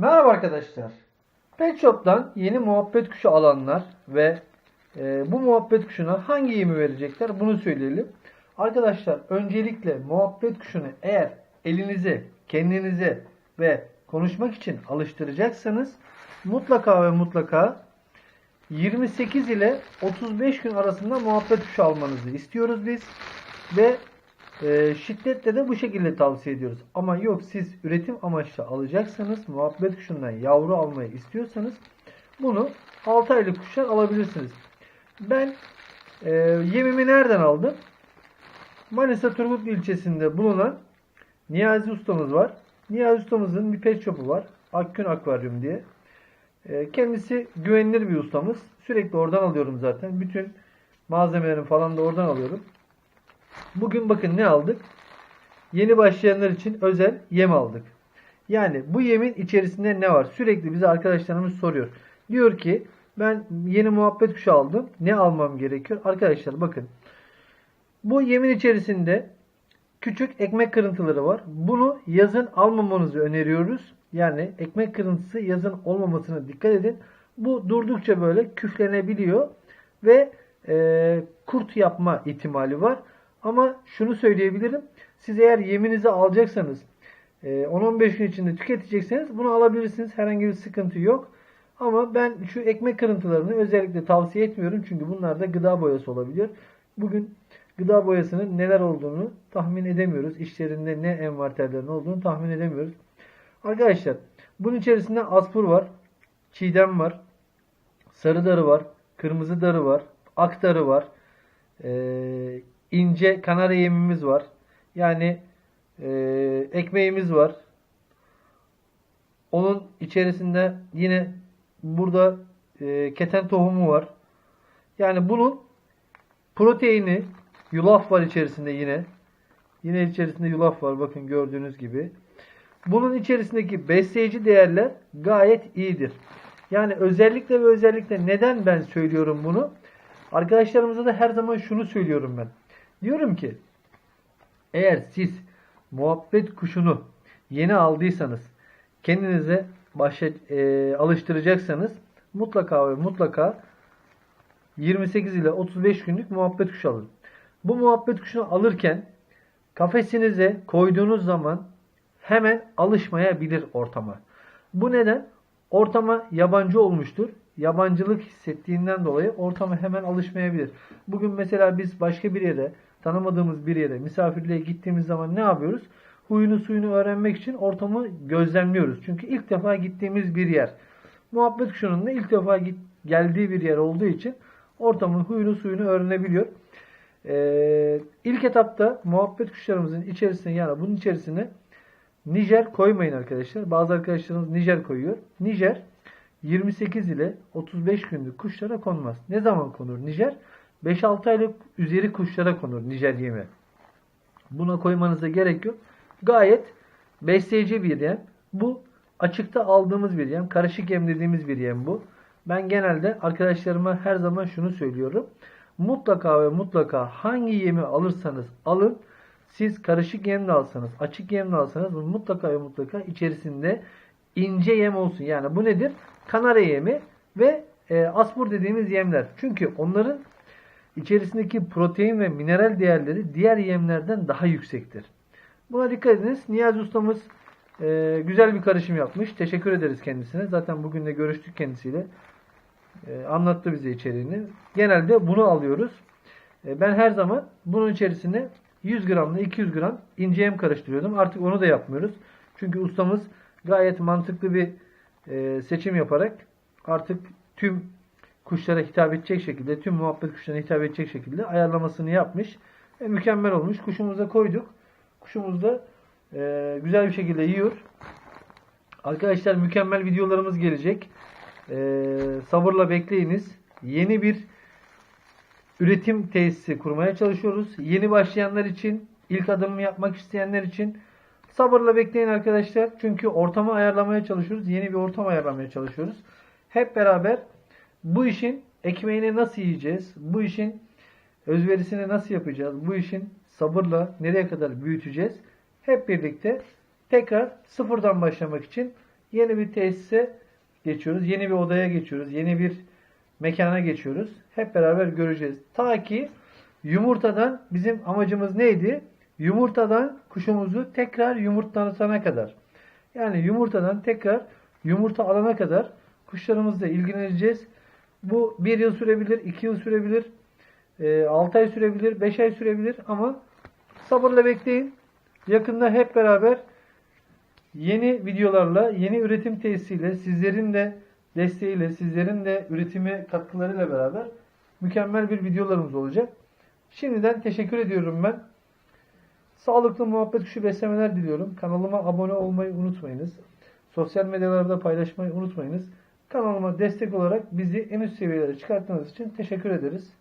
Merhaba arkadaşlar. Pet yeni muhabbet kuşu alanlar ve e, bu muhabbet kuşuna hangi yemi verecekler bunu söyleyelim. Arkadaşlar öncelikle muhabbet kuşunu eğer elinize, kendinize ve konuşmak için alıştıracaksanız mutlaka ve mutlaka 28 ile 35 gün arasında muhabbet kuşu almanızı istiyoruz biz. Ve e, şiddetle de bu şekilde tavsiye ediyoruz. Ama yok siz üretim amaçlı alacaksanız, muhabbet kuşundan yavru almayı istiyorsanız bunu 6 aylık kuşlar alabilirsiniz. Ben e, yemimi nereden aldım? Manisa Turgutlu ilçesinde bulunan Niyazi ustamız var. Niyazi ustamızın bir pet shop'u var. Akgün Akvaryum diye. E, kendisi güvenilir bir ustamız. Sürekli oradan alıyorum zaten. Bütün malzemelerin falan da oradan alıyorum. Bugün bakın ne aldık? Yeni başlayanlar için özel yem aldık. Yani bu yemin içerisinde ne var? Sürekli bize arkadaşlarımız soruyor. Diyor ki ben yeni muhabbet kuşu aldım. Ne almam gerekiyor? Arkadaşlar bakın. Bu yemin içerisinde küçük ekmek kırıntıları var. Bunu yazın almamanızı öneriyoruz. Yani ekmek kırıntısı yazın olmamasına dikkat edin. Bu durdukça böyle küflenebiliyor ve e, kurt yapma ihtimali var. Ama şunu söyleyebilirim. Siz eğer yeminizi alacaksanız 10-15 gün içinde tüketecekseniz bunu alabilirsiniz. Herhangi bir sıkıntı yok. Ama ben şu ekmek kırıntılarını özellikle tavsiye etmiyorum. Çünkü bunlar da gıda boyası olabiliyor. Bugün gıda boyasının neler olduğunu tahmin edemiyoruz. İşlerinde ne envanterlerin olduğunu tahmin edemiyoruz. Arkadaşlar bunun içerisinde aspur var. Çiğdem var. Sarı darı var. Kırmızı darı var. Ak darı var. Ee, ince kanarya yemimiz var. Yani e, ekmeğimiz var. Onun içerisinde yine burada e, keten tohumu var. Yani bunun proteini yulaf var içerisinde yine. Yine içerisinde yulaf var bakın gördüğünüz gibi. Bunun içerisindeki besleyici değerler gayet iyidir. Yani özellikle ve özellikle neden ben söylüyorum bunu? Arkadaşlarımıza da her zaman şunu söylüyorum ben. Diyorum ki eğer siz muhabbet kuşunu yeni aldıysanız kendinize başa, e, alıştıracaksanız mutlaka ve mutlaka 28 ile 35 günlük muhabbet kuşu alın. Bu muhabbet kuşunu alırken kafesinize koyduğunuz zaman hemen alışmayabilir ortama. Bu neden? Ortama yabancı olmuştur. Yabancılık hissettiğinden dolayı ortama hemen alışmayabilir. Bugün mesela biz başka bir yere tanımadığımız bir yere misafirliğe gittiğimiz zaman ne yapıyoruz? Huyunu suyunu öğrenmek için ortamı gözlemliyoruz. Çünkü ilk defa gittiğimiz bir yer. Muhabbet kuşunun da ilk defa git, geldiği bir yer olduğu için ortamın huyunu suyunu öğrenebiliyor. Ee, ilk etapta muhabbet kuşlarımızın içerisine yani bunun içerisine Nijer koymayın arkadaşlar. Bazı arkadaşlarımız Nijer koyuyor. Nijer 28 ile 35 günlük kuşlara konmaz. Ne zaman konur Nijer? 5-6 aylık üzeri kuşlara konur Nijer yemi. Buna koymanıza gerek yok. Gayet besleyici bir yem. Bu açıkta aldığımız bir yem. Karışık yem dediğimiz bir yem bu. Ben genelde arkadaşlarıma her zaman şunu söylüyorum. Mutlaka ve mutlaka hangi yemi alırsanız alın. Siz karışık yem de alsanız, açık yem de alsanız mutlaka ve mutlaka içerisinde ince yem olsun. Yani bu nedir? Kanarya yemi ve e, aspur dediğimiz yemler. Çünkü onların içerisindeki protein ve mineral değerleri diğer yemlerden daha yüksektir. Buna dikkat ediniz. Niyazi ustamız e, güzel bir karışım yapmış. Teşekkür ederiz kendisine. Zaten bugün de görüştük kendisiyle. E, anlattı bize içeriğini. Genelde bunu alıyoruz. E, ben her zaman bunun içerisine 100 gramla 200 gram ince yem karıştırıyordum. Artık onu da yapmıyoruz. Çünkü ustamız gayet mantıklı bir e, seçim yaparak artık tüm kuşlara hitap edecek şekilde, tüm muhabbet kuşlarına hitap edecek şekilde ayarlamasını yapmış. Ve mükemmel olmuş. Kuşumuza koyduk. Kuşumuz da e, güzel bir şekilde yiyor. Arkadaşlar mükemmel videolarımız gelecek. E, sabırla bekleyiniz. Yeni bir üretim tesisi kurmaya çalışıyoruz. Yeni başlayanlar için, ilk adımı yapmak isteyenler için sabırla bekleyin arkadaşlar. Çünkü ortamı ayarlamaya çalışıyoruz. Yeni bir ortam ayarlamaya çalışıyoruz. Hep beraber bu işin ekmeğini nasıl yiyeceğiz? Bu işin özverisini nasıl yapacağız? Bu işin sabırla nereye kadar büyüteceğiz? Hep birlikte tekrar sıfırdan başlamak için yeni bir tesise geçiyoruz. Yeni bir odaya geçiyoruz. Yeni bir mekana geçiyoruz. Hep beraber göreceğiz. Ta ki yumurtadan bizim amacımız neydi? Yumurtadan kuşumuzu tekrar yumurtlatana kadar. Yani yumurtadan tekrar yumurta alana kadar kuşlarımızla ilgileneceğiz. Bu bir yıl sürebilir, iki yıl sürebilir, 6 ay sürebilir, 5 ay sürebilir ama sabırla bekleyin. Yakında hep beraber yeni videolarla, yeni üretim tesisiyle, sizlerin de desteğiyle, sizlerin de üretime katkılarıyla beraber mükemmel bir videolarımız olacak. Şimdiden teşekkür ediyorum ben. Sağlıklı muhabbet kuşu beslemeler diliyorum. Kanalıma abone olmayı unutmayınız. Sosyal medyalarda paylaşmayı unutmayınız. Kanalıma destek olarak bizi en üst seviyelere çıkarttığınız için teşekkür ederiz.